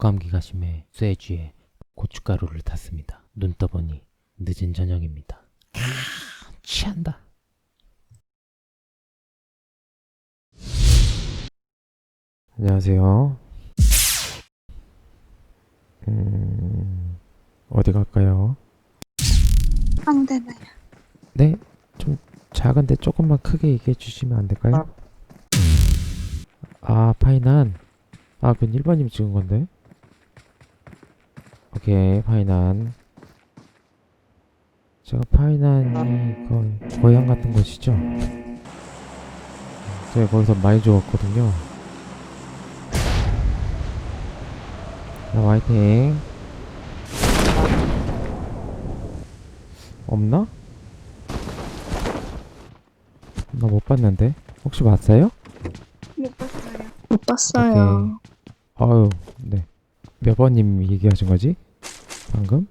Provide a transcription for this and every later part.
독감기가 심해 쇠쥐에 고춧가루를 탔습니다. 눈 떠보니 늦은 저녁입니다. 캬, 취한다. 안녕하세요. 음, 어디 갈까요? 아무 데나 네, 좀 작은데 조금만 크게 얘기해 주시면 안 될까요? 아, 파이난. 아, 그건 1번님이 찍은 건데. 오케이, 파이난. 제가 파이난이 거의 고향 같은 곳이죠. 제가 거기서 많이 죽었거든요. 자, 화이팅. 없나? 나 못 봤는데. 혹시 봤어요? 못 봤어요. 못 봤어요. 아유, 네. 몇 번님 얘기하신 거지? 방금?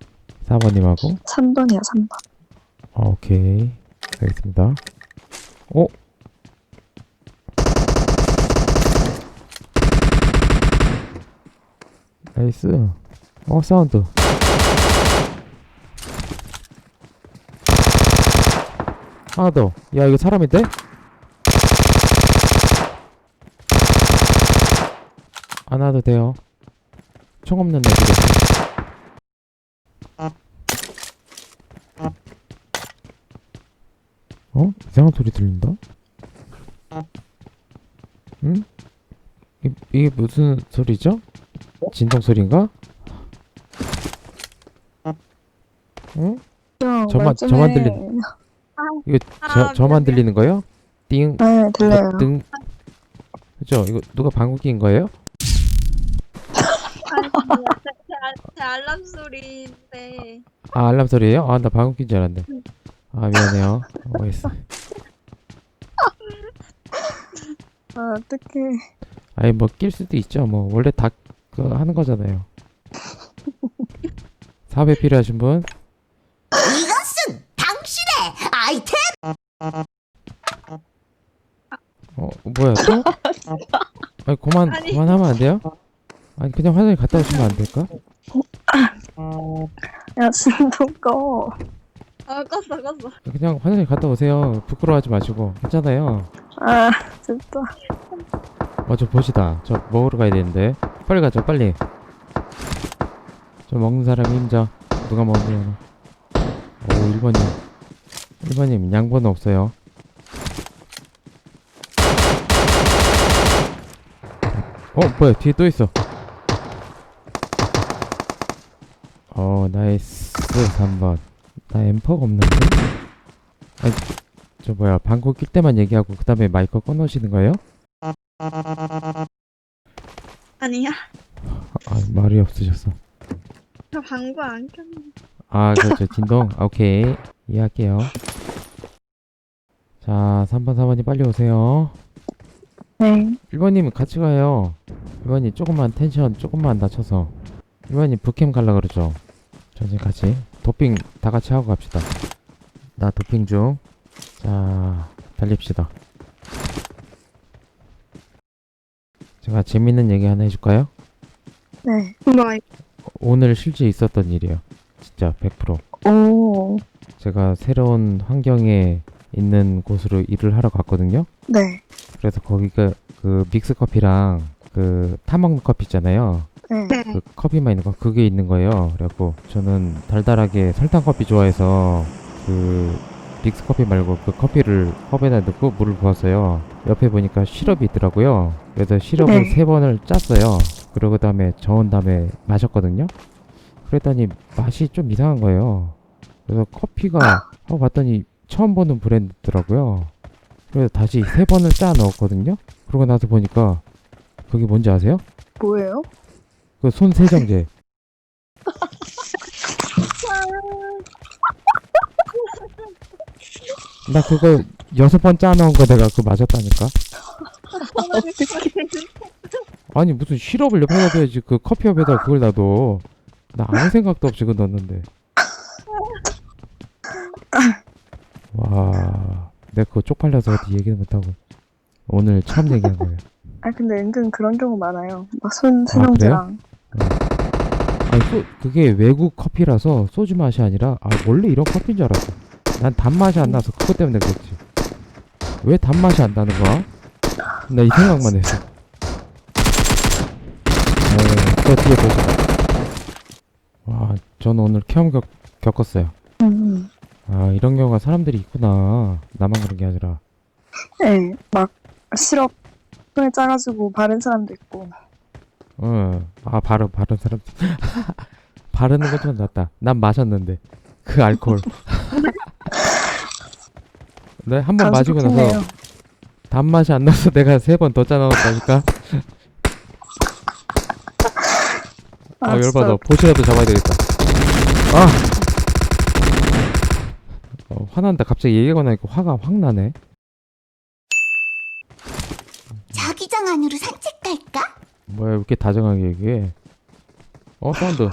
4번님하고? 3번이야, 3번. 아, 오케이. 알겠습니다. 어? 나이스. 어, 사운드. 하나 더. 야, 이거 사람인데? 안 와도 돼요. 총 없는 애들이. 어? 이상한 소리 들린다? 응? 이, 이게 무슨 소리죠? 진동 소리인가? 응? 좀 저만-. 저만 들린- 이거 저, 아, 저만 미안해요. 들리는 거예요? 띵, 네, 들려요. 등. 그죠? 이거 누가 방귀 낀 거예요? 제, 알- 알람 소리인데 아, 알람 소리예요? 아, 나 방귀 낀줄 알았네. 아, 미안해요. 어, 있어. 아, 어떡해. 아니, 뭐, 낄 수도 있죠. 뭐, 원래 다, 그, 하는 거잖아요. 사배 필요하신 분? 이것은 당신의 아이템! 어, 뭐야, 또? 아니, 그만, 아니. 그만하면 안 돼요? 아니, 그냥 화장실 갔다 오시면 안 될까? 야, 숨도 꺼. 아 껐어 껐어 그냥 화장실 갔다 오세요. 부끄러워하지 마시고. 괜찮아요. 아, 진짜. 어, 저 보시다. 저 먹으러 가야 되는데. 빨리 가죠, 빨리. 저 먹는 사람이 힘져. 누가 먹으려나. 오, 1번님. 1번님, 양보는 없어요. 어, 뭐야, 뒤에 또 있어. 어, 나이스. 3번. 나 엠퍼가 없는데? 아니, 저 뭐야, 방구 낄 때만 얘기하고, 그 다음에 마이크 꺼놓으시는 거예요? 아니야 아, 말이 없으셨어. 저 방구 안 켰는데 아, 그렇죠. 진동. 아, 오케이. 이해할게요. 자, 3번, 4번이 빨리 오세요. 네. 1번님은 같이 가요. 1번님 조금만 텐션 조금만 낮춰서. 1번님 북캠 갈라 그러죠. 전체 같이. 도핑 다 같이 하고 갑시다. 나 도핑 중. 자, 달립시다. 제가 재밌는 얘기 하나 해줄까요? 네. 뭐 오늘 실제 있었던 일이에요. 진짜 100%. 오. 제가 새로운 환경에 있는 곳으로 일을 하러 갔거든요. 네. 그래서 거기가 그 믹스 커피랑 그 타먹는 커피 있잖아요. 네. 그 커피만 있는 거 그게 있는 거예요. 그래갖고 저는 달달하게 설탕 커피 좋아해서 그 믹스 커피 말고 그 커피를 컵에다 넣고 물을 부었어요. 옆에 보니까 시럽이 있더라고요. 그래서 시럽을 네. 세 번을 짰어요. 그러고 그다음에 저은 다음에 마셨거든요. 그랬더니 맛이 좀 이상한 거예요. 그래서 커피가 하고 봤더니 처음 보는 브랜드더라고요. 그래서 다시 세 번을 짜 넣었거든요. 그러고 나서 보니까 그게 뭔지 아세요? 뭐예요? 그 손 세정제. 나 그거 여섯 번짜 넣은 거 내가 그거 맞았다니까. 아니 무슨 시럽을 옆에다 둬야지 그 커피 옆에다 그걸 놔둬. 나 아무 생각도 없이 그거 넣었는데. 와, 내가 그거 쪽팔려서 어디 얘기는 못하고 오늘 처음 얘기한 거예요. 아, 근데 은근 그런 경우 많아요. 막손 아. 네. 아니 소, 그게 외국 커피라서 소주 맛이 아니라 아 원래 이런 커피인 줄 알았어 난 단맛이 안 나서 그것 때문에 그랬지 왜 단맛이 안 나는 거야? 나 이 생각만 했어 어, 저 뒤에 보고 와 저는 오늘 체험 겪, 겪었어요 음. 아 이런 경우가 사람들이 있구나 나만 그런 게 아니라 네, 막 시럽 손에 짜가지고 바른 사람도 있고. 어, 아 바른 바른 사람 바르는 것좀 낫다. 난 마셨는데 그 알코올. 네 한 번 마시고 나서. 단맛이 안 나서 내가 세 번 더 짜놓았다니까. 아 열받아. 보시라도 잡아야 되겠다. 아. 어, 화난다. 갑자기 얘기가 나니까 화가 확 나네. 자기장 안으로 산책 갈까? 뭐야 이렇게 다정하게 얘기해. 어 사운드.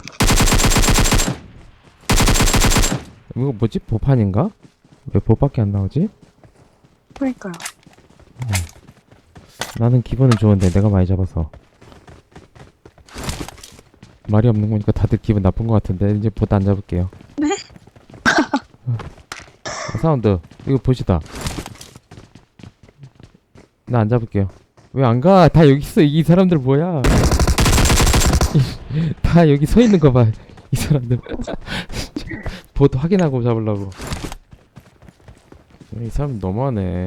이거 뭐지? 보판인가? 왜 보밖에 안 나오지? 그러니까요. 나는 기분은 좋은데 내가 많이 잡아서 말이 없는 거니까 다들 기분 나쁜 것 같은데 이제 보안 잡을게요 네? 어, 사운드 이거 보시다 나 안 잡을게요 왜 안 가? 다 여기 있어 이 사람들 뭐야 다 여기 서 있는 거 봐 이 사람들 보드 확인하고 잡으려고 이 사람 너무하네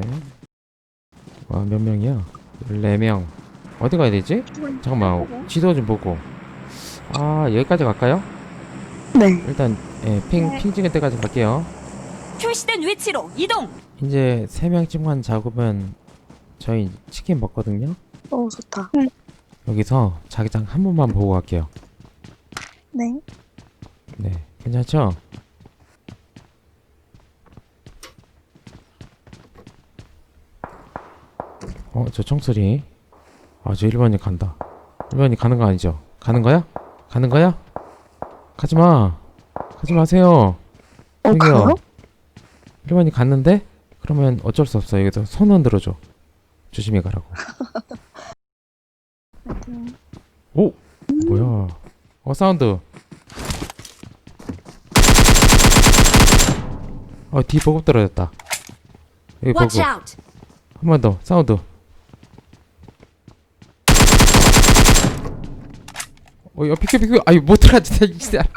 와 몇 명이야? 14명 어디 가야 되지? 잠깐만 지도 좀 보고 아 여기까지 갈까요? 네. 일단 예, 핑, 네. 핑 찍을 때까지 갈게요 표시된 위치로 이동. 이제 3명쯤만 잡으면 저희 치킨 먹거든요 어, 좋다. 여기서 자기장 한 번만 보고 갈게요 네. 네 괜찮죠? 어저 총소리 아 저 1번이 간다 1번이 가는 거 아니죠? 가는 거야? 가는 거야? 가지 마 가지 마세요 어, 저기요. 가요? 1번이 갔는데? 그러면 어쩔 수 없어 여기서 손 흔들어줘 조심히 가라고. 오! 뭐야? 어 사운드. 어뒤 보급 떨어졌다. 여기 보급. Watch out. 한 번 더 사운드. 어야 비켜 비켜. 아유 못 들어가지 나 진짜.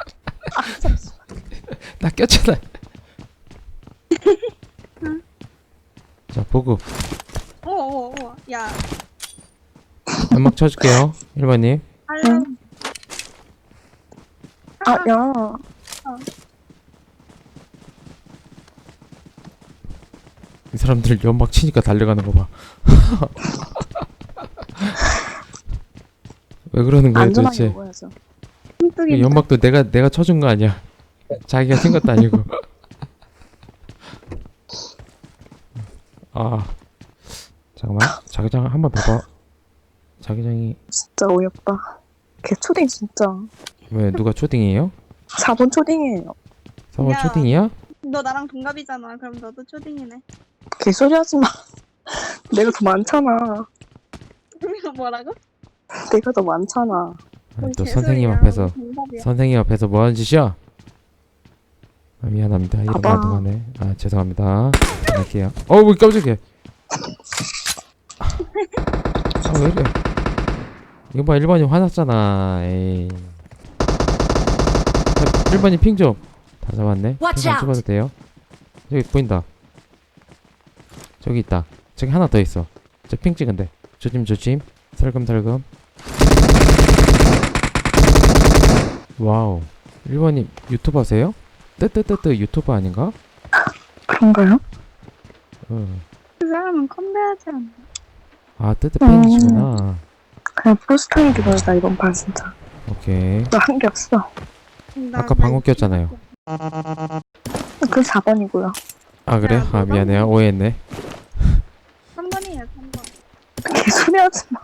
나 꼈잖아. 자 보급. 오오오 야. 연막 쳐줄게요 1번님 알람. 아, 야. 이 사람들 연막 치니까 달려가는 거봐. 왜 그러는 거야 안전하게 도대체? 먹어야죠. 뚱뚱이 연막도 내가 내가 쳐준 거 아니야. 자기가 친 것도 아니고. 아 잠깐만 자기장 한번 봐봐 자기장이 진짜 어이없다. 걔 초딩 진짜. 왜 누가 초딩이에요? 4번 초딩이에요. 4번 야. 초딩이야? 너 나랑 동갑이잖아 그럼 너도 초딩이네 개소리 하지 마. 내가 더 많잖아. 뭐라고? 내가 더 많잖아. 아니, 또뭔 선생님 개소리야. 앞에서 동갑이야. 선생님 앞에서 뭐 하는 짓이야? 아, 미안합니다. 이런 봐봐. 거 동안에. 아, 죄송합니다. 할게요. 어우, 뭐 깜짝이야. 아, 왜 이래. 이거 봐, 1번이 화났잖아. 에이. 1번이 핑 좀. 다 잡았네. 핑안. 찍어도 돼요. 저기 보인다. 저기 있다. 저기 하나 더 있어. 저 핑 찍은데. 조심, 조심. 살금살금. 와우. 1번님 유튜버세요? 뜨뜨뜨뜨 유튜버 아닌가? 그런가요? 응. 그 사람은 컴배하지 않나 아 뜨뜨 팬이시구나. 그냥 포스터인 줄 알았다, 이번 판 진짜. 오케이. 나 한 게 없어. 나- 아까 나 방금 꼈잖아요. 그 4번이고요. 아 그래? 야, 아 미안해요. 오해했네. 3번이에요 3번 개소리 하지 마.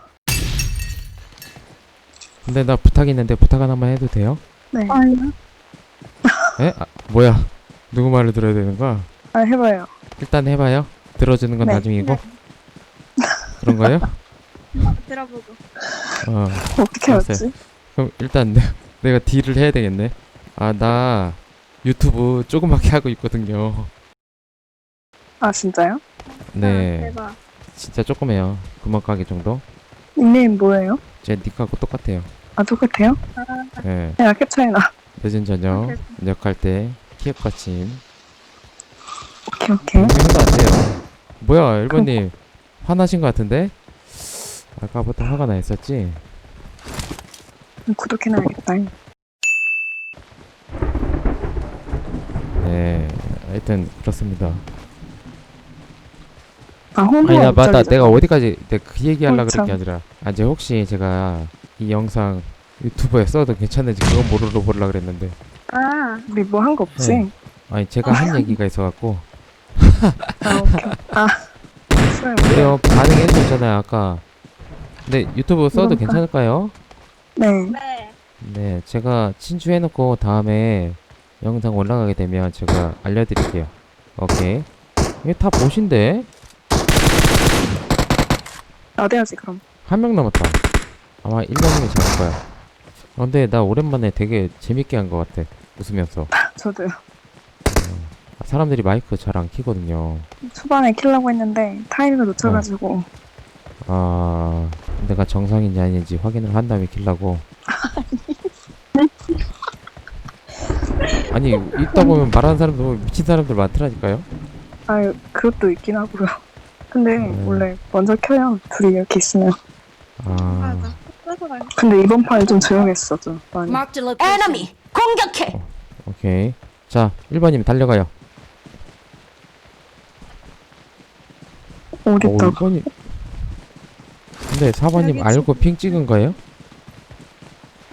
근데 나 부탁 있는데 부탁 하나만 해도 돼요? 네. 아니야 에? 아, 뭐야? 누구 말을 들어야 되는 거야? 아, 해봐요. 일단 해봐요. 들어주는 건 네. 나중이고. 그런 거예요? 들어보고 어. 어떻게 알았어요. 알았지? 그럼 일단 내, 내가 딜을 해야 되겠네. 아, 나 유튜브 조그맣게 하고 있거든요. 아 진짜요? 아, 네, 대박. 진짜 조그매요. 구멍 가게 정도. 닉네임 뭐예요? 제 닉하고 똑같아요. 아 똑같아요? 예, 야 캡처해놔 늦은 저녁. 역할 때 키읔 거침. 오케이 오케이 이러면 안 돼요. 뭐야, 1번님 화나신 것 같은데? 아까부터 화가 나 있었지? 구독해놔야겠다 네, 하여튼 그렇습니다. 아 홍보 아니 나 맞다. 내가 어디까지 내가 그 얘기 하려고 그런 게 참. 아니라 아 이제 혹시 제가 이 영상 유튜브에 써도 괜찮은지 그건 모르러 보려고 그랬는데 아, 우리 뭐 한 거 없지? 네. 아니 제가 한 얘기가 있어갖고 아 오케이 아 그래요. 반응해 주셨잖아요 아까. 근데 유튜브 써도 이건 봐. 괜찮을까요? 네. 네. 네 제가 친주해놓고 다음에 영상 올라가게 되면 제가 알려드릴게요. 오케이. 이게 다 보신데? 나대야지 그럼 한 명 남았다. 아마 1번님이 잡을 거야. 어, 근데 나 오랜만에 되게 재밌게 한 것 같아 웃으면서. 저도요. 아, 사람들이 마이크 잘 안 키거든요. 초반에 키려고 했는데 타이밍을 놓쳐가지고 아, 내가 정상인지 아닌지 확인을 한 다음에 키려고. 아니, 있다 보면 말하는 사람들 보면 미친 사람들 많더라니까요. 아 그것도 있긴 하고요 근데 음. 원래 먼저 켜요 둘이 이렇게 있으면 아, 맞아. 근데 이번 판은 좀 조용했어 좀 많이 에너미 공격해. 오케이. 자, 1번님 달려가요. 오, 있다가 1번님. 근데 4번님 여기 알고 핑 찍은 거예요?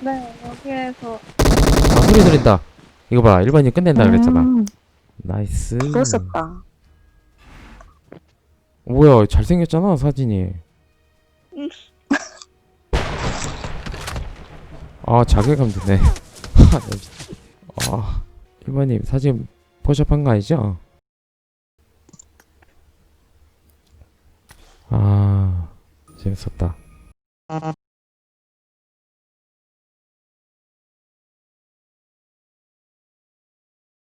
네, 여기에서 아, 소리 들린다. 이거 봐, 1번님 끝낸다 그랬잖아. 음, 나이스. 그랬었다 뭐야, 잘생겼잖아, 사진이. 응. 아, 자괴감 드네. 아, 나 진짜. 아, 1번님, 사진 포샵한 거 아니죠? 아, 재밌었다.